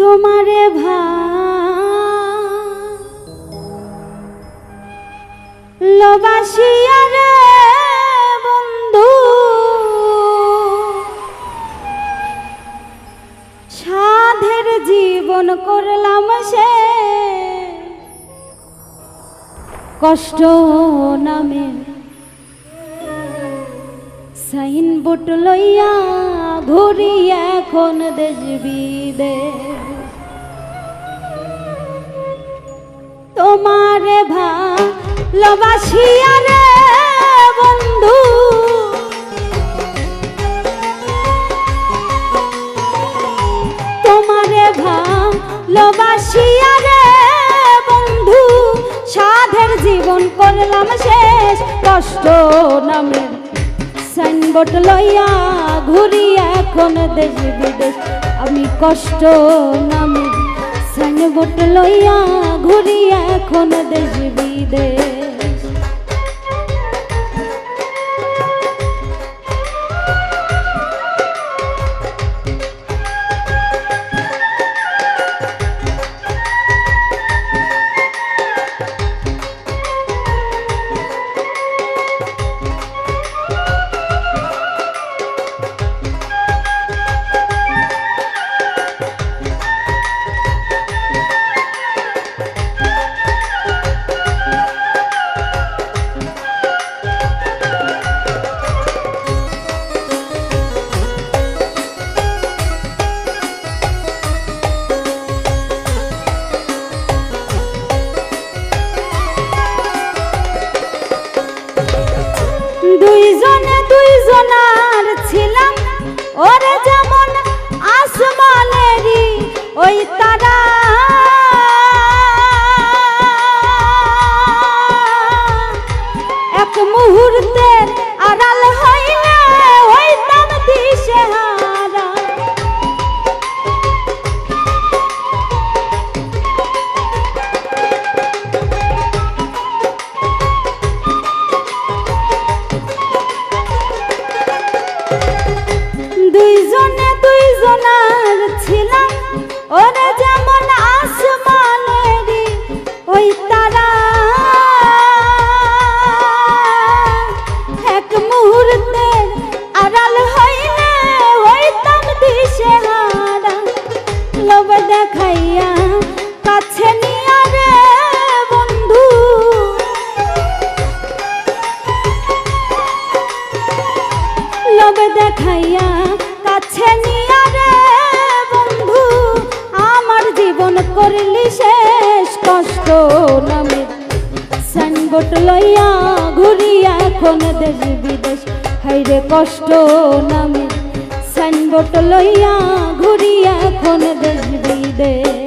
তোমারে ভালোবাসিয়া রে বন্ধু। সাধের জীবন করলাম সে। কষ্ট নামে সাইন বোট লইয়া ঘুরি এখন দেশ বিদেশ। তোমারে ভালোবাসিয়া রে বন্ধু। তোমারে ভালোবাসিয়া রে বন্ধু। সাধের জীবন করলাম শেষ, কষ্ট নামের সাইনবোর্ড লইয়া ঘুরি এখন দেশ বিদেশ, আমি কষ্ট নামে। সাইনবোর্ড লইয়া ঘুরি এখন দেশ বিদেশ। দুইজনার ছিলাম। ওরে যেমন আসমানেরই ওই তারা করলি শেষ কষ্ট নামে। সাইনবোর্ড লইয়া ঘুরি এখন দেশ বিদেশ। হাইরে কষ্ট নামে। সাইনবোর্ড লইয়া ঘুরি এখন দেশ বিদেশ।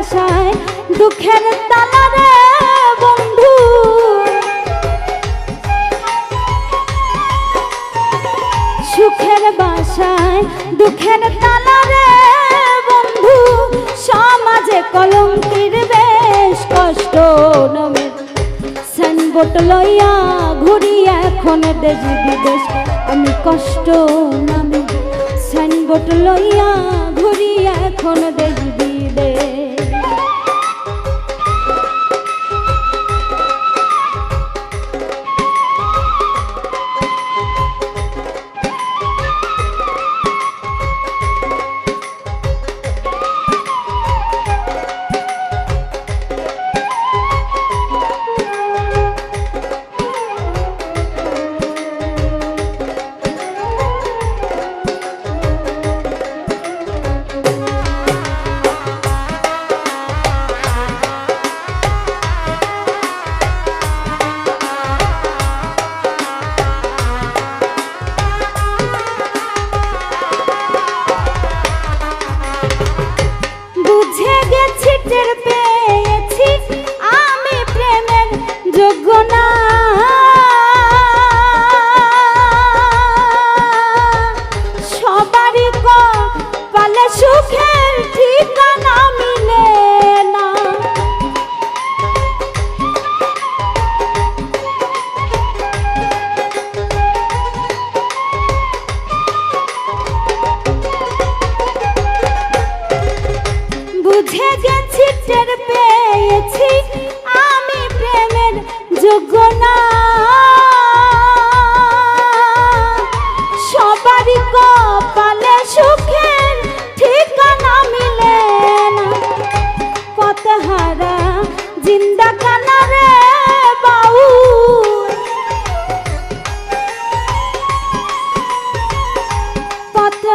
বাসায় দুঃখের তালা রে বন্ধু। সুখের বাসায়, দুঃখের তালা রে কলঙ্কির বেশ কষ্ট নামে। সাইনবোর্ড লইয়া ঘুরি এখন দেশ বিদেশ, আমি কষ্ট নামে। সাইনবোর্ড লইয়া ঘুরি এখন দেশ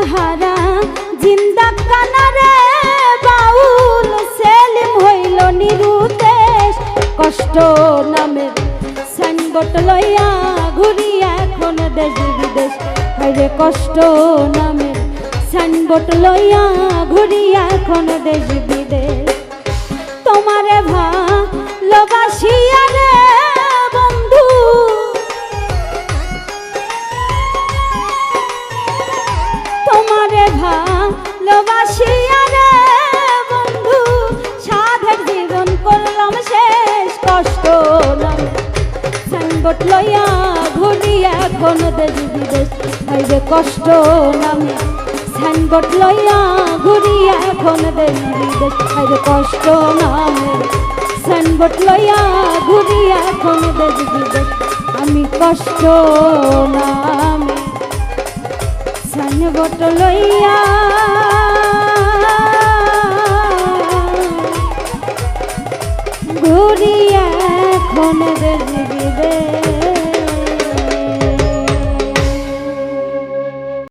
পথহারা জিন্দা কানারে বাউল সেলিম হইল নিরুদেশ কষ্ট নামের সাইনবোর্ড লইয়া ঘুরি এখন দেশ বিদেশ। হাইরে কষ্ট নামের সাইনবোর্ড লইয়া ঘুরি এখন দেশ বিদেশ। তোমারে ভালোবাসিয়া রে বন্ধু। সংকট লইয়া ধনী এখন দেশ বিদেশ। ভাইবে কষ্ট নামে, সাইনবোর্ড লইয়া ঘুরি এখন দেশ বিদেশ। ভাইবে কষ্ট নামে, সাইনবোর্ড লইয়া ঘুরি এখন দেশ বিদেশ। আমি কষ্ট নামে, সাইনবোর্ড লইয়া। ঘুরি এখন দেশ bem.